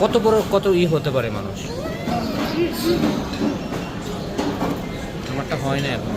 কত বড় কত ই হতে পারে মানুষ? আমারটা হয় না এখন।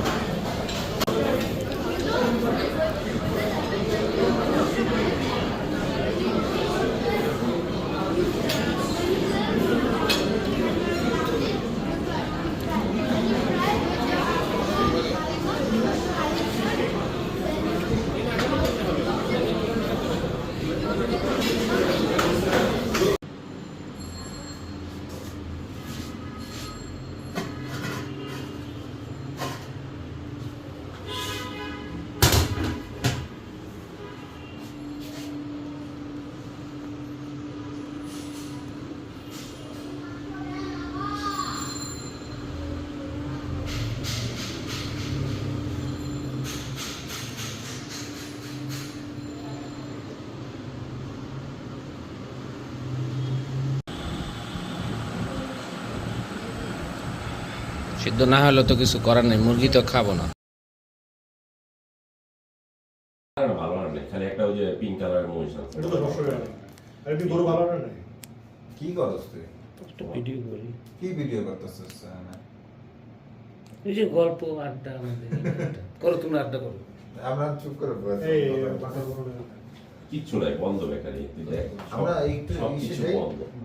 সিদ্ধ না হলে তো কিছু করার নেই মুরগি তো খাব না। ভালো আর খালি একটা ওই যে পিঙ্ক কালারের মহিষ এটা তো দর্শকের আগে। আর একটু গরু ভালো না কি করস তুই? একটা ভিডিও করি। কি ভিডিও করতেছিস এই যে গল্প আড্ডা আমাদের করো তুমি আড্ডা করো। আমরা চুপ করে বসে এই কথা বাসার বলছি। গরু না। কিচ্ছু নাই বন্ধ বেকারি আমরা একটু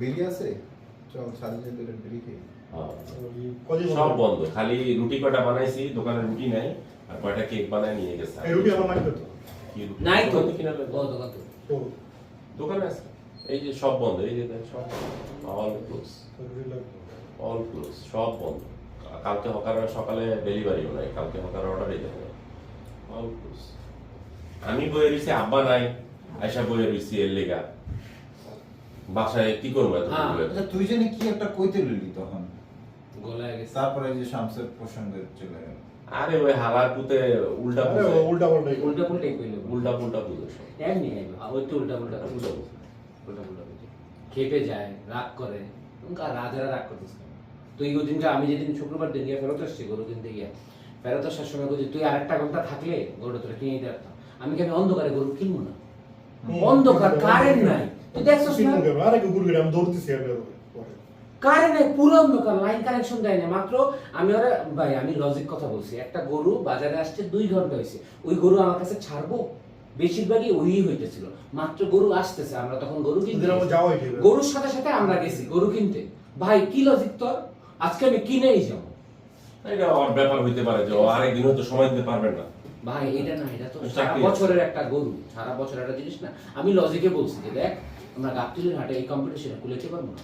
বেরিয়ে আছে হ্যাঁ। সব বন্ধ। খালি রুটি কয়টা বানাইছি দোকানে রুটি নাই আর কয়টা কেক বানায় নিয়ে গেছে। এই রুটি আমার তো। নাই তো। কিনা দোকান তো। দোকানে আছে। এই যে সব বন্ধ এই যে সব অল ক্লোজ অল ক্লোজ সব বন্ধ। কালকে হকার সকালে ডেলিভারিও নাই কালকে হকার অর্ডারই দেয় নাই অল ক্লোজ আমি বয়ে রয়েছি আব্বা নাই আয়সা বয়ে রয়েছি এর লেগা। বাসায় কি করব এত হ্যাঁ। আচ্ছা তুই জানি কি একটা কইতে লইলি তখন? গলায় গেছে। তারপরে যে শামসের প্রসঙ্গে চলে গেল। আরে ওই হালার পুতে উল্টা পুতে। উল্টা পাল্টা উল্টা পুল্টাই কইলো। উল্টা পুল্টা পুজো এমনি ওই তো উল্টা পুল্টা পুজো। উল্টা পুল্টা বুঝি খেপে যায় রাগ করে। আর রাজারা রাগ করতেছে? তুই ওই দিনটা আমি যেদিন শুক্রবার দিন গিয়ে ফেরত আসছি গরু কিনতে গিয়ে। ফেরত আসার সময় বলছি তুই আরেকটা ঘণ্টা থাকলে গরুটা তোরা কিনে দিতে পারতাম। আমি কি আমি অন্ধকারে গরু কিনবো না? অন্ধকার কারেন্ট নাই। তুই দেখছিস না? আরে কি গরু আমি দৌড়তেছি আর বের পরে। কারেন্ট পুরো লাইন কানেকশন দেয় না। মাত্র আমি ওরা ভাই আমি লজিক কথা বলছি। একটা গরু বাজারে আসছে দুই ঘণ্টা হয়েছে। ওই গরু আমার কাছে ছাড়বো? বেশিরভাগই ওই হইতেছিল। মাত্র গরু আসতেছে আমরা তখন গরু কিনতে গরুর সাথে সাথে আমরা গেছি গরু কিনতে। ভাই কি লজিক তোর? আজকে আমি কিনেই যাব। এটা ব্যাপার হইতে পারে যে ও আরেকদিন হয়তো সময় দিতে পারবেন না। ভাই এটা না এটা তো সারা বছরের একটা গরু সারা বছরের একটা জিনিস না। আমি লজিকে বলছি যে দেখ আমরা গাবতলির হাটে এই কম্পিটিশনে কুলেতে পারব না।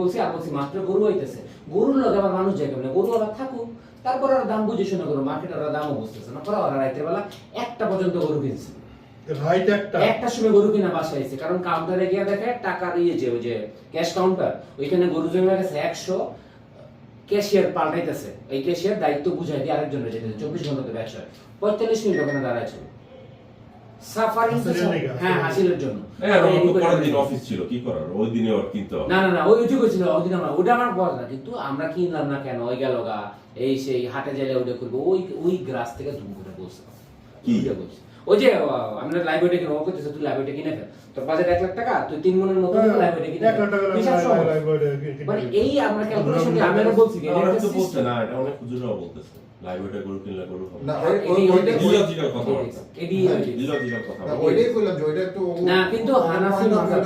বলছি আর বলছি মাত্র গরু হইতেছে গরুর লগে আবার মানুষ যায় কেমন? গরু ওরা থাকুক। তারপর ওরা দাম বুঝে শুনে করো মার্কেট ওরা দামও বুঝতেছে না। পরে ওরা রাতের বেলা একটা পর্যন্ত গরু কিনছে। রাইট একটা। একটা সময় গরু কিনা বাসায় এসে কারণ কাউন্টারে গিয়ে দেখে টাকার ইয়ে যে ওই যে ক্যাশ কাউন্টার ওইখানে গরু জমে গেছে একশো ক্যাশিয়ার পাল্টাইতেছে। এই ক্যাশিয়ার দায়িত্ব বুঝাই দিয়ে আরেকজনের যেতে চব্বিশ ঘন্টাতে ব্যবসা হয় পঁয়তাল্লিশ মিনিট ওখানে সাফারি হাসিলের হ্যাঁ হাসিলের জন্য। হ্যাঁ, অফিস ছিল কি করার? ওই দিনে ওর কিনতে না না না ওই ওইটুকু ছিল ওই দিন আমরা ওটা আমার বল না কিন্তু আমরা কিনলাম না কেন? ওই গেল গা। এই সেই হাটে যাইলে ওইটা করব। ওই ওই গ্রাস থেকে ধুম করে বলছে কি? বলছে। ওই যে আমরা লাইব্রেরি কিনে করতেছে তুই লাইব্রেরি কিনে ফেল তোর বাজেট এক লাখ টাকা তুই তিন মনের মতো লাইব্রেরি কিনে। হিসাব সহজ। মানে এই আমরা ক্যালকুলেশন বলছি কি, না, ওরা এটা তো না এটা অনেক বলতেছে লাইব্রেরিটা গরু কিনলে গরু হবে না ওই ওইটা- ওই- Illogical এডি ওইটা। কথা ওইটাই কইলাম যে ওইটা একটু না কিন্তু হানাফি মাযহাব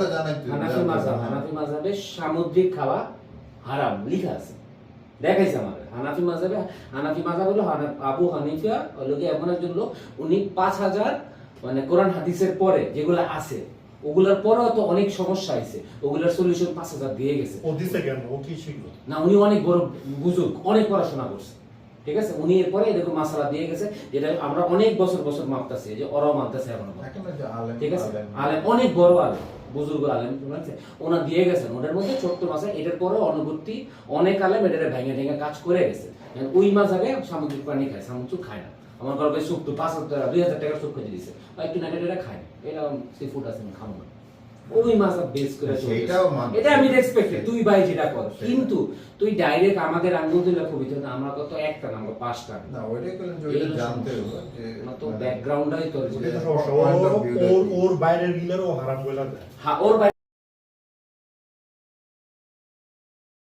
হ্যাঁ। হানাফি মাযহাবে সামুদ্রিক খাওয়া হারাম লেখা আছে দেখাইছে আমাদের। হানাফি মাজাবে হানাফি মাজাব হলো আবু হানিফা হলো কি এমন একজন লোক উনি পাঁচ হাজার মানে কোরআন হাদিসের পরে যেগুলো আছে ওগুলার পরেও তো অনেক সমস্যা আছে ওগুলার সলিউশন পাঁচ হাজার দিয়ে গেছে। না উনি অনেক বড় বুঝুক অনেক পড়াশোনা করছে। ঠিক আছে? উনি এরপরে এরকম মাসালা দিয়ে গেছে যেটা আমরা অনেক বছর বছর মাপতেছি যে ওরাও মানতেছে এখন ঠিক আছে? আলেম। অনেক বড় আলেম বুজুর্গ আলেম ওনা দিয়ে গেছেন ওটার মধ্যে ছোট্ট মাসে এটার পরে অনুভূতি অনেক আলেম এটারে ভেঙে ভেঙে কাজ করে গেছে। ওই মাছ আগে সামুদ্রিক প্রাণী খায় সামুদ্রিক খায় না। আমার ভাই সুপ তো পাঁচ হাজার টাকা দুই হাজার টাকার সুপ খেতে দিছে। একটু নাইটে এটা খায়। এটা সি ফুড আছে আমি খাব না। ওই মাসা বেস করে এটা আমি রেসপেক্টেড তুই ভাই যেটা কর। কিন্তু তুই ডাইরেক্ট আমাদের আঙ্গুল দিলে কবি না আমরা কত একটা না আমরা পাঁচটা না ওইটাই কইলাম যে ওইটা জানতে হবে যে তো মানে- ব্যাকগ্রাউন্ডটাই তোর ওটাই তো যে- সমস্যা। point of ও- view টা ওর ওর বাইরের গিলার হারাম বলে হ্যাঁ ওর